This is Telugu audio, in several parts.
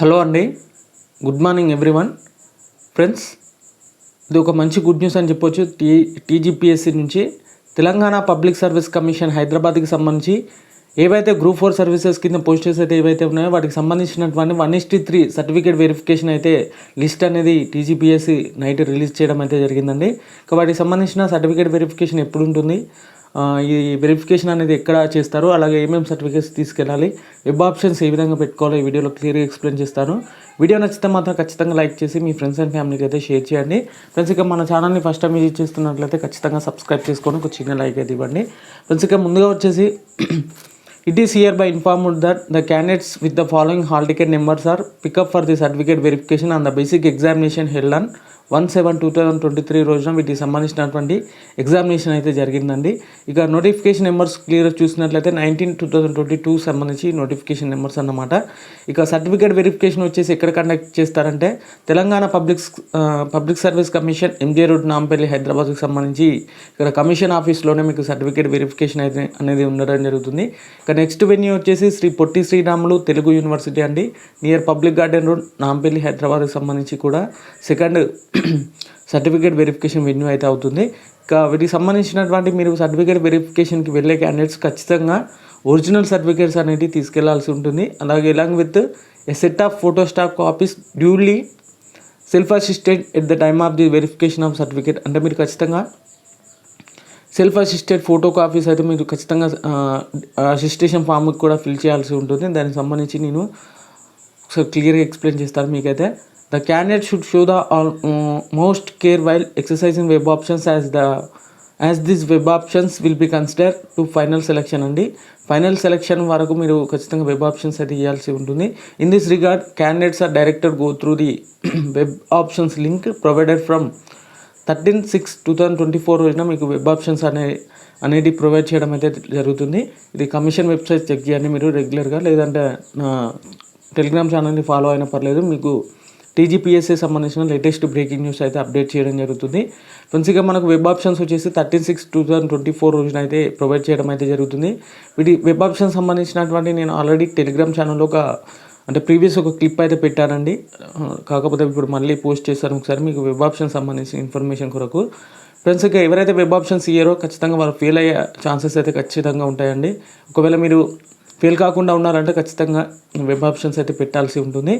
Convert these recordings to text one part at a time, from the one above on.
హలో అండి. Good morning everyone. ఫ్రెండ్స్ ఇది ఒక మంచి గుడ్ న్యూస్ అని చెప్పొచ్చు. టీ టీజీపీఎస్సీ నుంచి తెలంగాణ పబ్లిక్ సర్వీస్ కమిషన్ హైదరాబాద్కి సంబంధించి ఏవైతే గ్రూప్ ఫోర్ సర్వీసెస్ కింద పోస్టర్స్ అయితే ఏవైతే ఉన్నాయో వాటికి సంబంధించినటువంటి one is to three certificate verification అయితే లిస్ట్ అనేది టీజీపీఎస్సీ నైట్ రిలీజ్ చేయడం అయితే జరిగిందండి. ఇంకా వాటికి సంబంధించిన సర్టిఫికేట్ వెరిఫికేషన్ ఎప్పుడు ఉంటుంది ఈ వెరిఫికేషన్ అనేది ఎక్కడ చేస్తారు అలాగే ఏమేమి సర్టిఫికేట్స్ తీసుకెళ్ళాలి వెబ్ ఆప్షన్స్ ఏ విధంగా పెట్టుకోవాలో ఈ వీడియోలో క్లియర్గా ఎక్స్ప్లెయిన్ చేస్తాను. వీడియో నచ్చితే మాత్రం ఖచ్చితంగా లైక్ చేసి మీ ఫ్రెండ్స్ అండ్ ఫ్యామిలీకి అయితే షేర్ చేయండి. ఫ్రెండ్స్ ఇక మన ఛానల్ని ఫస్ట్ టైం విజిట్ చేస్తున్నట్లయితే ఖచ్చితంగా సబ్స్క్రైబ్ చేసుకొని ఒక చిన్న లైక్ అయితే ఇవ్వండి. ఫ్రెండ్స్ ఇక ముందుగా వచ్చేసి it is hereby informed that the candidates with the following hall ticket numbers are pick up for the certificate verification and the basic examination held on one seven two thousand twenty three రోజున వీటికి సంబంధించినటువంటి ఎగ్జామినేషన్ అయితే జరిగిందండి. ఇక నోటిఫికేషన్ నెంబర్స్ క్లియర్ చూసినట్లయితే nineteen two thousand twenty two సంబంధించి నోటిఫికేషన్ నెంబర్స్ అన్నమాట. ఇక సర్టిఫికేట్ వెరిఫికేషన్ వచ్చేసి ఎక్కడ కండక్ట్ చేస్తారంటే Telangana public public service commission MJ road Nampally హైదరాబాద్కి సంబంధించి ఇక్కడ కమిషన్ ఆఫీస్లోనే మీకు సర్టిఫికేట్ వెరిఫికేషన్ అయితే అనేది ఉండడం జరుగుతుంది. ఇక నెక్స్ట్ వెన్యూ వచ్చేసి శ్రీ పొట్టి శ్రీరాములు తెలుగు యూనివర్సిటీ అండి. Near public garden road Nampally హైదరాబాద్కి సంబంధించి కూడా. సెకండ్ సర్టిఫికేట్ వెరిఫికేషన్ వెన్యూ అయితే అవుతుంది. ఇంకా వీటికి సంబంధించినటువంటి మీరు సర్టిఫికేట్ వెరిఫికేషన్కి వెళ్ళే క్యాండిడేట్స్ ఖచ్చితంగా ఒరిజినల్ సర్టిఫికేట్స్ అనేటివి తీసుకెళ్ళాల్సి ఉంటుంది. అలాగే along with a set of photostat copies duly self assisted at the time of the verification of certificate అంటే మీరు ఖచ్చితంగా సెల్ఫ్ అసిస్టెడ్ ఫోటో కాపీస్ అయితే మీరు ఖచ్చితంగా అసిస్టేషన్ ఫామ్కి కూడా ఫిల్ చేయాల్సి ఉంటుంది. దానికి సంబంధించి నేను ఒకసారి క్లియర్గా ఎక్స్ప్లెయిన్ చేస్తాను మీకైతే. The candidate should show the most care while exercising web options as the as this web options will be consider to final selection అండి ఫైనల్ సెలెక్షన్ వరకు మీరు ఖచ్చితంగా వెబ్ ఆప్షన్స్ అయితే ఇవ్వాల్సి ఉంటుంది. In this regard candidates are director go through the web options link provided from thirteen six two thousand twenty four రోజున మీకు వెబ్ ఆప్షన్స్ అనే అనేది ప్రొవైడ్ చేయడం అయితే జరుగుతుంది. ఇది కమిషన్ వెబ్సైట్ చెక్ చేయండి మీరు రెగ్యులర్గా లేదంటే నా టెలిగ్రామ్ ఛానల్ని ఫాలో అయినా పర్లేదు. మీకు టీజీపీఎస్ఏ సంబంధించిన లేటెస్ట్ బ్రేకింగ్ న్యూస్ అయితే అప్డేట్ చేయడం జరుగుతుంది. ఫ్రెండ్స్గా మనకు వెబ్ ఆప్షన్స్ వచ్చేసి thirteen six two thousand twenty four రోజున అయితే ప్రొవైడ్ చేయడం అయితే జరుగుతుంది. వీటి వెబ్ ఆప్షన్ సంబంధించినటువంటి నేను ఆల్రెడీ టెలిగ్రామ్ ఛానల్లో ఒక అంటే ప్రీవియస్ ఒక క్లిప్ అయితే పెట్టానండి. కాకపోతే ఇప్పుడు మళ్ళీ పోస్ట్ చేస్తాను ఒకసారి మీకు వెబ్ ఆప్షన్ సంబంధించిన ఇన్ఫర్మేషన్ కొరకు. ఫ్రెండ్స్ ఇక ఎవరైతే వెబ్ ఆప్షన్స్ ఇయ్యారో ఖచ్చితంగా వాళ్ళు ఫెయిల్ అయ్యే ఛాన్సెస్ అయితే ఖచ్చితంగా ఉంటాయండి. ఒకవేళ మీరు ఫెయిల్ కాకుండా ఉన్నారంటే ఖచ్చితంగా వెబ్ ఆప్షన్స్ అయితే పెట్టాల్సి ఉంటుంది.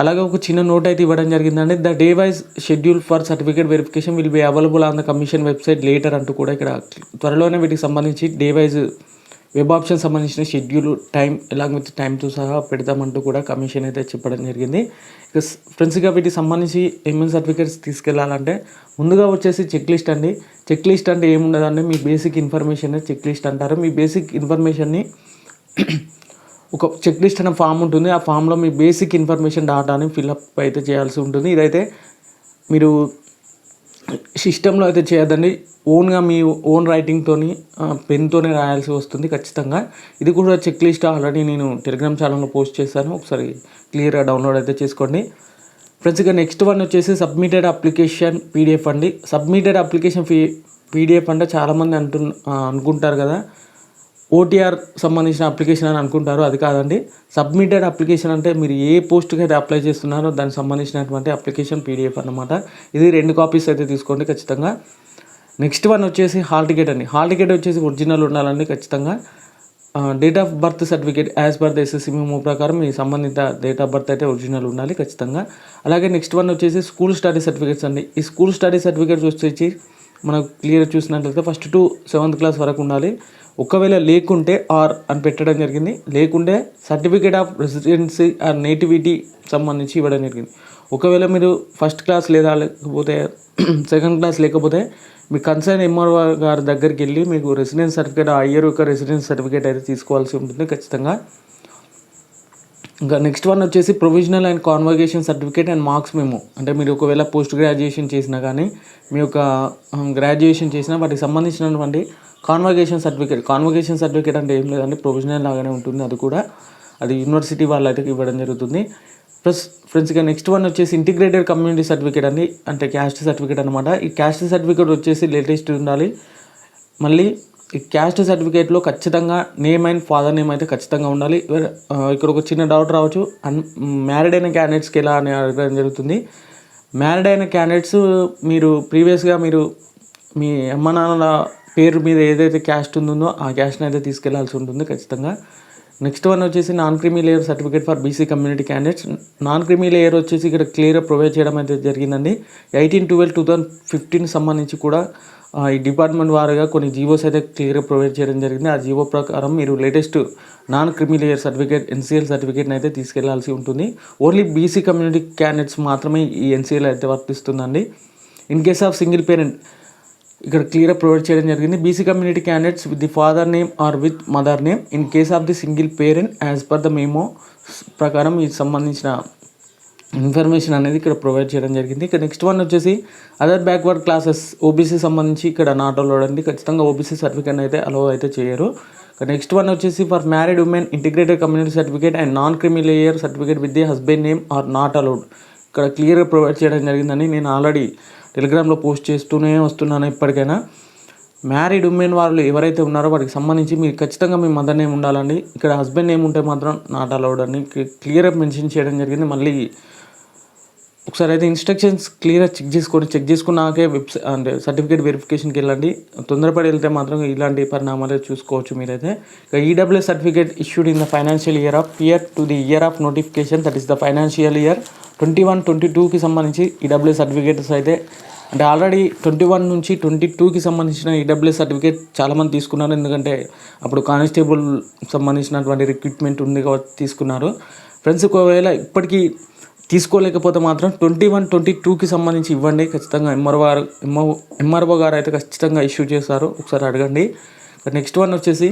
అలాగే ఒక చిన్న నోట్ అయితే ఇవ్వడం జరిగిందండి. The day wise schedule for certificate verification will be available on the commission website later అంటూ కూడా ఇక్కడ త్వరలోనే వీటికి సంబంధించి డే వైజ్ వెబ్ ఆప్షన్ సంబంధించిన షెడ్యూల్ టైం ఎలాగ విత్ టైంతో సహా పెడతామంటూ కూడా కమిషన్ అయితే చెప్పడం జరిగింది. ఇక ఫ్రెండ్స్గా వీటికి సంబంధించి ఏమేమి సర్టిఫికేట్స్ తీసుకెళ్ళాలంటే ముందుగా వచ్చేసి చెక్ లిస్ట్ అండి. చెక్ లిస్ట్ అంటే ఏముండదండి? మీ బేసిక్ ఇన్ఫర్మేషన్ చెక్ లిస్ట్ అంటారు. మీ బేసిక్ ఇన్ఫర్మేషన్ని ఒక చెక్ లిస్ట్ అనే ఫామ్ ఉంటుంది. ఆ ఫామ్లో మీ బేసిక్ ఇన్ఫర్మేషన్ డాటాని ఫిల్అప్ అయితే చేయాల్సి ఉంటుంది. ఇదైతే మీరు సిస్టంలో అయితే చేయద్దండి. ఓన్గా మీ ఓన్ రైటింగ్తోని పెన్తోనే రాయాల్సి వస్తుంది ఖచ్చితంగా. ఇది కూడా చెక్ లిస్ట్ ఆల్రెడీ నేను టెలిగ్రామ్ ఛానల్లో పోస్ట్ చేశాను. ఒకసారి క్లియర్గా డౌన్లోడ్ అయితే చేసుకోండి. ఫ్రెండ్స్ ఇక నెక్స్ట్ వన్ వచ్చేసి సబ్మిటెడ్ అప్లికేషన్ పీడిఎఫ్ అండి. సబ్మిటెడ్ అప్లికేషన్ ఫీ పీడిఎఫ్ అంటే చాలామంది అంటు అనుకుంటారు కదా. ఓటీఆర్ సంబంధించిన అప్లికేషన్ అని అనుకుంటారు అది కాదండి. సబ్మిటెడ్ అప్లికేషన్ అంటే మీరు ఏ పోస్ట్కి అయితే అప్లై చేస్తున్నారో దానికి సంబంధించినటువంటి అప్లికేషన్ పీడిఎఫ్ అనమాట ఇది రెండు కాపీస్ అయితే తీసుకోండి ఖచ్చితంగా. నెక్స్ట్ వన్ వచ్చేసి హాల్ టికెట్ అండి. హాల్ టికెట్ వచ్చేసి ఒరిజినల్ ఉండాలండి ఖచ్చితంగా. Date of birth certificate as per the SSC memo ప్రకారం మీ సంబంధిత డేట్ ఆఫ్ బర్త్ అయితే ఒరిజినల్ ఉండాలి ఖచ్చితంగా. అలాగే నెక్స్ట్ వన్ వచ్చేసి స్కూల్ స్టడీ సర్టిఫికేట్స్ అండి. ఈ స్కూల్ స్టడీ సర్టిఫికేట్స్ వచ్చేసి మనకు క్లియర్ చూసినట్లయితే ఫస్ట్ టు సెవెంత్ క్లాస్ వరకు ఉండాలి. ఒకవేళ లేకుంటే ఆర్ అని పెట్టడం జరిగింది. లేకుంటే certificate of residency or nativity సంబంధించి ఇవ్వడం జరిగింది. ఒకవేళ మీరు ఫస్ట్ క్లాస్ లేదా లేకపోతే సెకండ్ క్లాస్ లేకపోతే మీ కన్సర్న్ ఎంఆర్ఓ గారి దగ్గరికి వెళ్ళి మీకు రెసిడెన్స్ సర్టిఫికేట్ ఆ ఇయర్ యొక్క రెసిడెన్స్ సర్టిఫికేట్ అయితే తీసుకోవాల్సి ఉంటుంది ఖచ్చితంగా. ఇంకా నెక్స్ట్ వన్ వచ్చేసి provisional and convocation certificate and marks memo అంటే మీరు ఒకవేళ పోస్ట్ గ్రాడ్యుయేషన్ చేసినా కానీ మీ యొక్క um, గ్రాడ్యుయేషన్ చేసినా వాటికి సంబంధించినటువంటి కాన్వకేషన్ సర్టిఫికేట్ కాన్వకేషన్ సర్టిఫికేట్ అంటే ఏం లేదండి. ప్రొవిజనల్ లాగానే ఉంటుంది. అది కూడా అది యూనివర్సిటీ వాళ్ళు అయితే ఇవ్వడం జరుగుతుంది. ప్లస్ ఫ్రెండ్స్ ఇక నెక్స్ట్ వన్ వచ్చేసి ఇంటిగ్రేటెడ్ కమ్యూనిటీ సర్టిఫికేట్ అండి. అంటే క్యాస్ట్ సర్టిఫికేట్ అనమాట ఈ క్యాస్ట్ సర్టిఫికేట్ వచ్చేసి లేటెస్ట్ ఉండాలి. మళ్ళీ ఈ క్యాస్ట్ సర్టిఫికేట్లో ఖచ్చితంగా నేమ్ అండ్ ఫాదర్ నేమ్ అయితే ఖచ్చితంగా ఉండాలి. ఇక్కడ ఒక చిన్న డౌట్ రావచ్చు. అన్ మ్యారీడ్ అయిన క్యాండిడేట్స్కి ఎలా అని అడగడం జరుగుతుంది. మ్యారీడ్ అయిన క్యాండిడేట్స్ మీరు ప్రీవియస్గా మీరు మీ అమ్మ నాన్నల పేరు మీద ఏదైతే క్యాస్ట్ ఉందో ఆ క్యాస్ట్ని అయితే తీసుకెళ్ళాల్సి ఉంటుంది ఖచ్చితంగా. నెక్స్ట్ వన్ వచ్చేసి non creamy layer certificate for BC community candidates non creamy layer వచ్చేసి ఇక్కడ క్లియర్గా ప్రొవైడ్ చేయడం అయితే జరిగిందండి. Eighteen twelve two thousand fifteen సంబంధించి కూడా ఈ డిపార్ట్మెంట్ వారుగా కొన్ని జీవోస్ అయితే క్లియర్గా ప్రొవైడ్ చేయడం జరిగింది. ఆ జీవో ప్రకారం మీరు latest non creamy layer certificate NCL సర్టిఫికేట్ని అయితే తీసుకెళ్ళాల్సి ఉంటుంది. ఓన్లీ బీసీ కమ్యూనిటీ క్యాండిడేట్స్ మాత్రమే ఈ ఎన్సీఎల్ అయితే వర్తిస్తుందండి. In case of single parent ఇక్కడ క్లియర్ ప్రొవైడ్ చేయడం జరిగింది. BC community candidates with the father name or with mother name in case of the single parent as per the memo ప్రకారం ఇది సంబంధించిన ఇన్ఫర్మేషన్ అనేది ఇక్కడ ప్రొవైడ్ చేయడం జరిగింది. ఇక్కడ నెక్స్ట్ వన్ వచ్చేసి అదర్ బ్యాక్వర్డ్ క్లాసెస్ ఓబీసీ సంబంధించి ఇక్కడ నాట్ అలౌడ్ అండి. ఖచ్చితంగా ఓబీసీ సర్టిఫికేట్ అయితే అలో అయితే చేయరు. నెక్స్ట్ వన్ వచ్చేసి for married women integrated community certificate and non creamy layer certificate with the husband name are not allowed ఇక్కడ క్లియర్గా ప్రొవైడ్ చేయడం జరిగిందని నేను ఆల్రెడీ టెలిగ్రామ్లో పోస్ట్ చేస్తూనే వస్తున్నాను ఇప్పటికైనా. మ్యారీడ్ ఉమెన్ వాళ్ళు ఎవరైతే ఉన్నారో వాటికి సంబంధించి మీరు ఖచ్చితంగా మీ మదర్ నేమ్ ఉండాలండి. ఇక్కడ హస్బెండ్ నేమ్ ఉంటే మాత్రం నాట్ అలౌడ్ అని క్లియర్గా మెన్షన్ చేయడం జరిగింది. మళ్ళీ ఒకసారి అయితే ఇన్స్ట్రక్షన్స్ క్లియర్గా చెక్ చేసుకోండి చెక్ చేసుకున్నాకే వెబ్సైట్ అంటే సర్టిఫికేట్ వెరిఫికేషన్కి వెళ్ళండి. తొందరపడి వెళ్తే మాత్రం ఇలాంటి పరిణామాలు చూసుకోవచ్చు మీరైతే. ఇక EWS certificate issued in the financial year of year to the year of notification that is the financial year twenty one twenty టూకి సంబంధించి ఈడబ్ల్యూ సర్టిఫికేట్స్ అయితే అంటే ఆల్రెడీ ట్వంటీ వన్ నుంచి ట్వంటీ టూకి సంబంధించిన ఈడబ్ల్యూ సర్టిఫికేట్ చాలామంది తీసుకున్నారు. ఎందుకంటే అప్పుడు కానిస్టేబుల్ సంబంధించినటువంటి రిక్రూట్మెంట్ ఉంది కాబట్టి తీసుకున్నారు. ఫ్రెండ్స్ ఒకవేళ ఇప్పటికీ తీసుకోలేకపోతే మాత్రం ట్వంటీ వన్ ట్వంటీ టూకి సంబంధించి ఇవ్వండి. ఖచ్చితంగా ఎంఆర్ఓ గారు ఎంఓ ఎంఆర్ఓ గారు అయితే ఖచ్చితంగా ఇష్యూ చేస్తారు ఒకసారి అడగండి. నెక్స్ట్ వన్ వచ్చేసి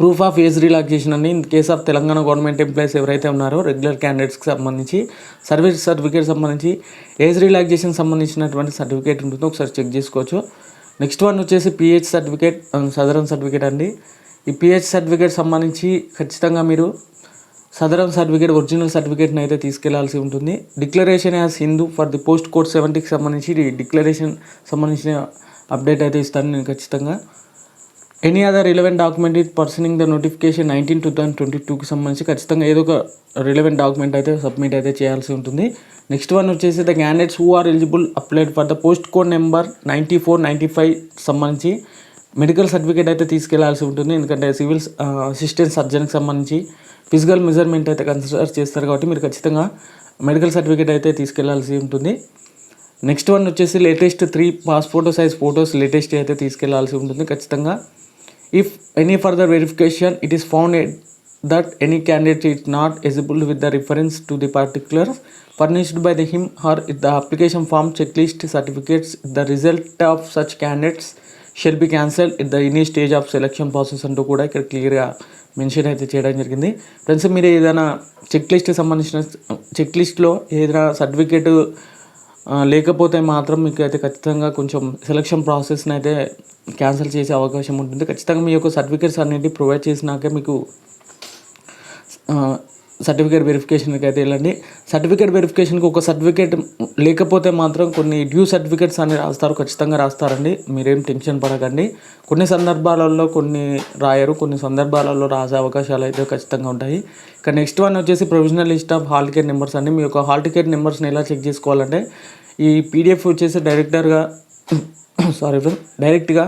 ప్రూఫ్ ఆఫ్ ఏజ్ రిలాక్సేషన్ అని in case of Telangana government employees ఎవరైతే ఉన్నారో రెగ్యులర్ క్యాండిడేట్స్కి సంబంధించి సర్వీస్ సర్టిఫికేట్ సంబంధించి ఏజ్ రిలాక్సేషన్ సంబంధించినటువంటి సర్టిఫికేట్ ఉంటుందో. ఒకసారి చెక్ చేసుకోవచ్చు. నెక్స్ట్ వన్ వచ్చేసి పిహెచ్ సర్టిఫికేట్ సదరన్ సర్టిఫికేట్ అండి. ఈ పిహెచ్ సర్టిఫికేట్ సంబంధించి ఖచ్చితంగా మీరు సదరం సర్టిఫికేట్ ఒరిజినల్ సర్టిఫికేట్ని అయితే తీసుకెళ్ళాల్సి ఉంటుంది. Declaration as Hindu for the post code సెవెంటీకి సంబంధించి డిక్లరేషన్ సంబంధించిన అప్డేట్ అయితే ఇస్తాను నేను ఖచ్చితంగా. Any other relevant document it pursuing the notification nineteen two thousand twenty టూకి సంబంధించి ఖచ్చితంగా ఏదో ఒక రిలవెంట్ డాక్యుమెంట్ అయితే సబ్మిట్ అయితే చేయాల్సి ఉంటుంది. నెక్స్ట్ వన్ వచ్చేసి the candidates who are eligible applied for the post code number ninety four ninety five సంబంధించి మెడికల్ సర్టిఫికేట్ అయితే తీసుకెళ్ళాల్సి ఉంటుంది. ఎందుకంటే సివిల్ అసిస్టెంట్ సర్జన్కి సంబంధించి ఫిజికల్ మెజర్మెంట్ అయితే కన్సిడర్ చేస్తారు కాబట్టి మీరు ఖచ్చితంగా మెడికల్ సర్టిఫికేట్ అయితే తీసుకెళ్ళాల్సి ఉంటుంది. నెక్స్ట్ వన్ వచ్చేసి latest three pass photo size photos latest అయితే తీసుకెళ్ళాల్సి ఉంటుంది. ఖచ్చితంగా if any further verification it is found that any candidate it not eligible with the reference to the particular furnished by the him or the application form checklist certificates the result of such candidates shall be cancel it the any stage of selection process అంటూ కూడా ఇక్కడ క్లియర్గా మెన్షన్ అయితే చేయడం జరిగింది. ఫ్రెండ్స్ మీరు ఏదైనా చెక్ లిస్ట్కి సంబంధించిన చెక్ లిస్ట్లో ఏదైనా సర్టిఫికేట్ లేకపోతే మాత్రం మీకు అయితే ఖచ్చితంగా కొంచెం సెలక్షన్ ప్రాసెస్ని అయితే క్యాన్సిల్ చేసే అవకాశం ఉంటుంది. ఖచ్చితంగా మీ యొక్క సర్టిఫికేట్స్ అన్నిటి ప్రొవైడ్ చేసినాకే మీకు సర్టిఫికేట్ వెరిఫికేషన్కి అయితే వెళ్ళండి. సర్టిఫికేట్ వెరిఫికేషన్కి ఒక సర్టిఫికేట్ లేకపోతే మాత్రం కొన్ని డ్యూ సర్టిఫికేట్స్ అని రాస్తారు ఖచ్చితంగా రాస్తారండి. మీరేం టెన్షన్ పడకండి. కొన్ని సందర్భాలలో కొన్ని రాయరు కొన్ని సందర్భాలలో రాసే అవకాశాలు అయితే ఖచ్చితంగా ఉంటాయి. ఇక నెక్స్ట్ వన్ వచ్చేసి provisional list of hall ticket numbers అండి. మీ యొక్క హాల్ టికెట్ నెంబర్స్ని ఎలా చెక్ చేసుకోవాలంటే ఈ పీడిఎఫ్ వచ్చేసి డైరెక్టర్గా సారీ డైరెక్ట్గా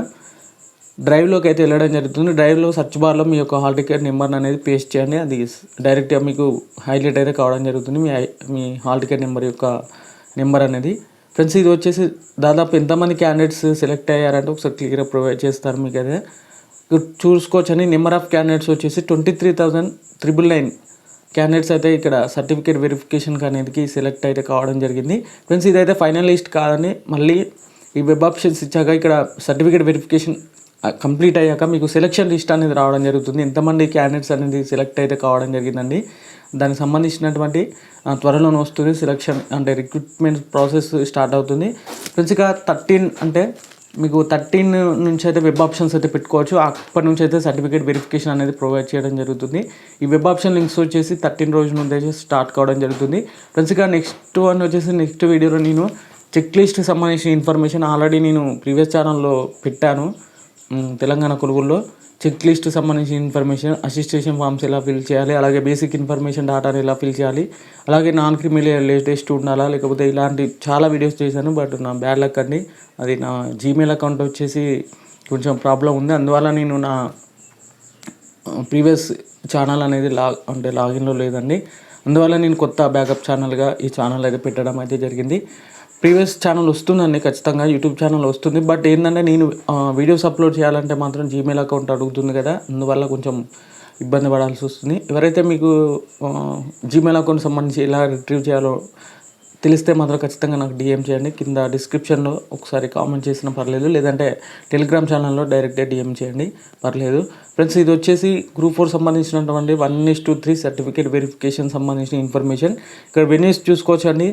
డ్రైవ్లోకి అయితే వెళ్ళడం జరుగుతుంది. డ్రైవ్లో సర్చ్ బార్లో మీ యొక్క హాల్ టికెట్ నెంబర్ అనేది పేస్ట్ చేయండి. అది డైరెక్ట్గా మీకు హైలైట్ అయితే కావడం జరుగుతుంది. మీ మీ హాల్ టికెట్ నెంబర్ యొక్క నెంబర్ అనేది. ఫ్రెండ్స్ ఇది వచ్చేసి దాదాపు ఎంతమంది క్యాండిడేట్స్ సెలెక్ట్ అయ్యారంటే ఒకసారి క్లియర్గా ప్రొవైడ్ చేస్తారు మీకు అయితే చూసుకోవచ్చు చూసుకోవచ్చని నెంబర్ ఆఫ్ క్యాండిడేట్స్ వచ్చేసి twenty three thousand triple nine candidates అయితే ఇక్కడ సర్టిఫికేట్ వెరిఫికేషన్ అనేది సెలెక్ట్ అయితే కావడం జరిగింది. ఫ్రెండ్స్ ఇదైతే ఫైనల్ లిస్ట్ కాదని మళ్ళీ ఈ వెబ్ ఆప్షన్స్ ఇచ్చాక ఇక్కడ సర్టిఫికేట్ వెరిఫికేషన్ కంప్లీట్ అయ్యాక మీకు సెలక్షన్ లిస్ట్ అనేది రావడం జరుగుతుంది. ఎంతమంది క్యాండిడేట్స్ అనేది సెలెక్ట్ అయితే కావడం జరిగిందండి. దానికి సంబంధించినటువంటి త్వరలోనే వస్తుంది సెలక్షన్ అంటే రిక్రూట్మెంట్ ప్రాసెస్ స్టార్ట్ అవుతుంది. ఫ్రెండ్స్గా థర్టీన్ అంటే మీకు థర్టీన్ నుంచి అయితే వెబ్ ఆప్షన్స్ అయితే పెట్టుకోవచ్చు. అప్పటి నుంచి అయితే సర్టిఫికేట్ వెరిఫికేషన్ అనేది ప్రొవైడ్ చేయడం జరుగుతుంది. ఈ వెబ్ ఆప్షన్ లింక్స్ వచ్చేసి థర్టీన్ రోజు నుండి అయితే స్టార్ట్ కావడం జరుగుతుంది. ఫ్రెండ్స్గా నెక్స్ట్ వన్ వచ్చేసి నెక్స్ట్ వీడియోలో నేను చెక్ లిస్ట్కి సంబంధించిన ఇన్ఫర్మేషన్ ఆల్రెడీ నేను ప్రీవియస్ ఛానల్లో పెట్టాను. తెలంగాణ కొలువుల్లో చెక్ లిస్ట్ సంబంధించిన ఇన్ఫర్మేషన్ అసిస్టేషన్ ఫామ్స్ ఎలా ఫిల్ చేయాలి అలాగే బేసిక్ ఇన్ఫర్మేషన్ డాటాని ఎలా ఫిల్ చేయాలి అలాగే నాన్ క్రిమినల్ లేటెస్ట్ ఉండాలా లేకపోతే ఇలాంటి చాలా వీడియోస్ చేశాను బట్ నా బ్యాడ్ లక్ అండి. అది నా జీమెయిల్ అకౌంట్ వచ్చేసి కొంచెం ప్రాబ్లం ఉంది. అందువల్ల నేను నా ప్రీవియస్ ఛానల్ అనేది లా అంటే లాగిన్లో లేదండి. అందువల్ల నేను కొత్త బ్యాకప్ ఛానల్గా ఈ ఛానల్ అయితే పెట్టడం అయితే జరిగింది. ప్రీవియస్ ఛానల్ వస్తుందండి ఖచ్చితంగా యూట్యూబ్ ఛానల్ వస్తుంది. బట్ ఏంటంటే నేను వీడియోస్ అప్లోడ్ చేయాలంటే మాత్రం జీమెయిల్ అకౌంట్ అడుగుతుంది కదా. అందువల్ల కొంచెం ఇబ్బంది పడాల్సి వస్తుంది. ఎవరైతే మీకు జీమెయిల్ అకౌంట్ సంబంధించి ఎలా రిట్రీవ్ చేయాలో తెలిస్తే మాత్రం ఖచ్చితంగా నాకు డిఎం చేయండి. కింద డిస్క్రిప్షన్లో ఒకసారి కామెంట్ చేసినా పర్లేదు. లేదంటే టెలిగ్రామ్ ఛానల్లో డైరెక్ట్గా డిఎం చేయండి పర్లేదు. ఫ్రెండ్స్ ఇది వచ్చేసి గ్రూప్ ఫోర్ సంబంధించినటువంటి one is to three certificate verification సంబంధించిన ఇన్ఫర్మేషన్ ఇక్కడ వెన్యూస్ చూసుకోవచ్చండి.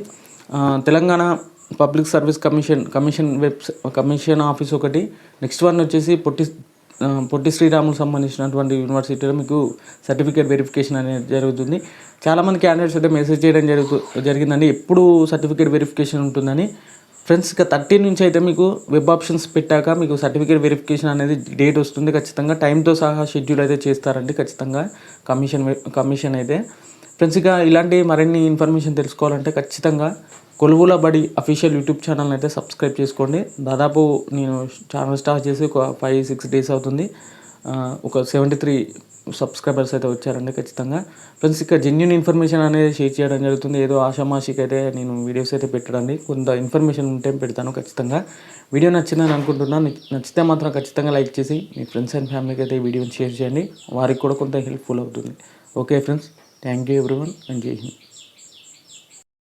Telangana public service commission commission web commission office ఒకటి. నెక్స్ట్ వన్ వచ్చేసి పొట్టి పొట్టి శ్రీరాములకు సంబంధించినటువంటి యూనివర్సిటీలో మీకు సర్టిఫికేట్ వెరిఫికేషన్ అనేది జరుగుతుంది. చాలామంది క్యాండిడేట్స్ అయితే మెసేజ్ చేయడం జరుగుతు జరిగిందండి. ఎప్పుడు సర్టిఫికేట్ వెరిఫికేషన్ ఉంటుందని. ఫ్రెండ్స్ ఇక థర్టీ నుంచి అయితే మీకు వెబ్ ఆప్షన్స్ పెట్టాక మీకు సర్టిఫికేట్ వెరిఫికేషన్ అనేది డేట్ వస్తుంది. ఖచ్చితంగా టైంతో సహా షెడ్యూల్ అయితే చేస్తారండి. ఖచ్చితంగా కమిషన్ కమిషన్ అయితే. ఫ్రెండ్స్ ఇక ఇలాంటి మరిన్ని ఇన్ఫర్మేషన్ తెలుసుకోవాలంటే ఖచ్చితంగా Koluvula Badi official YouTube channel అయితే సబ్స్క్రైబ్ చేసుకోండి. దాదాపు నేను ఛానల్ స్టార్ట్ చేసి ఒక ఫైవ్ సిక్స్ డేస్ అవుతుంది. ఒక సెవెంటీ త్రీ సబ్స్క్రైబర్స్ అయితే వచ్చారండి ఖచ్చితంగా. ఫ్రెండ్స్ ఇక్కడ జెన్యున్ ఇన్ఫర్మేషన్ అనేది షేర్ చేయడం జరుగుతుంది. ఏదో ఆషామాషికి అయితే నేను వీడియోస్ అయితే పెట్టడండి. కొంత ఇన్ఫర్మేషన్ ఉంటే పెడతాను ఖచ్చితంగా. వీడియో నచ్చిందని అనుకుంటున్నాను నచ్చితే మాత్రం ఖచ్చితంగా లైక్ చేసి మీ ఫ్రెండ్స్ అండ్ ఫ్యామిలీకి అయితే ఈ వీడియోని షేర్ చేయండి. వారికి కూడా కొంత హెల్ప్ఫుల్ అవుతుంది. Okay friends thank you everyone and Jai Hind